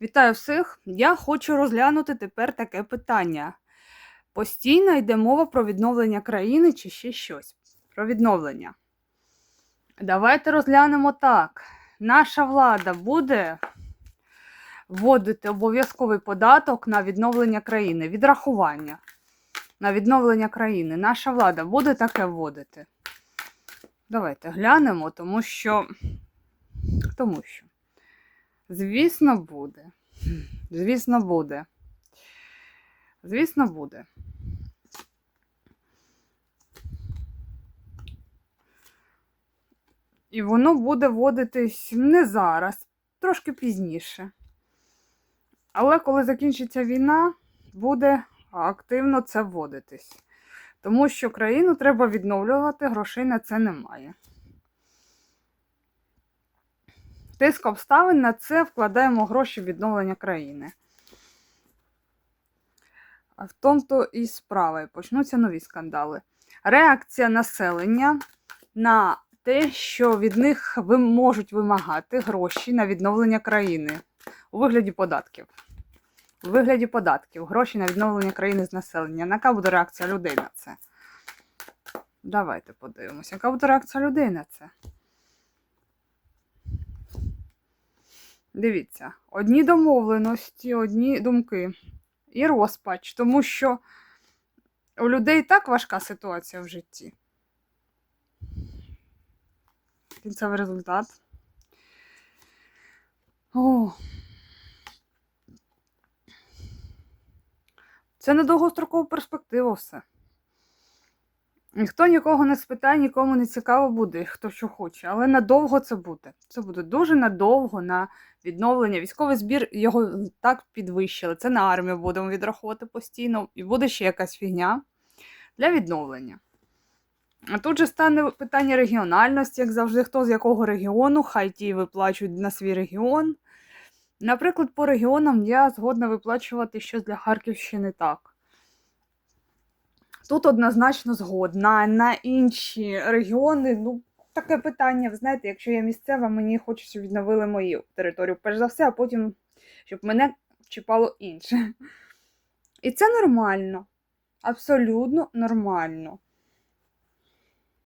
Вітаю всіх! Я хочу розглянути тепер таке питання. Постійно йде мова про відновлення країни чи ще щось. Про відновлення. Давайте розглянемо так. Наша влада буде вводити обов'язковий податок на відновлення країни, відрахування на відновлення країни. Наша влада буде таке вводити. Давайте глянемо, тому що. Тому що. Звісно, буде. Звісно, буде. Звісно, буде. І воно буде вводитись не зараз, трошки пізніше. Але коли закінчиться війна, буде активно це вводитись. Тому що країну треба відновлювати, грошей на це немає. Тиск обставин на це вкладаємо гроші в відновлення країни. В тому-то і справа. Почнуться нові скандали. Реакція населення на те, що від них можуть вимагати гроші на відновлення країни у вигляді податків. У вигляді податків, гроші на відновлення країни з населення. Яка буде реакція людей на це? Давайте подивимося, яка буде реакція людей на це? Дивіться, одні домовленості, одні думки і розпач, тому що у людей так важка ситуація в житті. Кінцевий результат. О. Це на довгострокову перспективу все. Ніхто нікого не спитає, нікому не цікаво буде, хто що хоче. Але надовго це буде. Це буде дуже надовго на відновлення. Військовий збір його так підвищили. Це на армію будемо відраховувати постійно, і буде ще якась фігня для відновлення. А тут же стане питання регіональності, як завжди, хто з якого регіону, хай ті виплачують на свій регіон. Наприклад, по регіонам я згодна виплачувати щось для Харківщини так. Тут однозначно згодна. На інші регіони, ну, таке питання, ви знаєте, якщо я місцева, мені хочеться, щоб відновили мою територію, перш за все, а потім, щоб мене чіпало інше. І це нормально. Абсолютно нормально.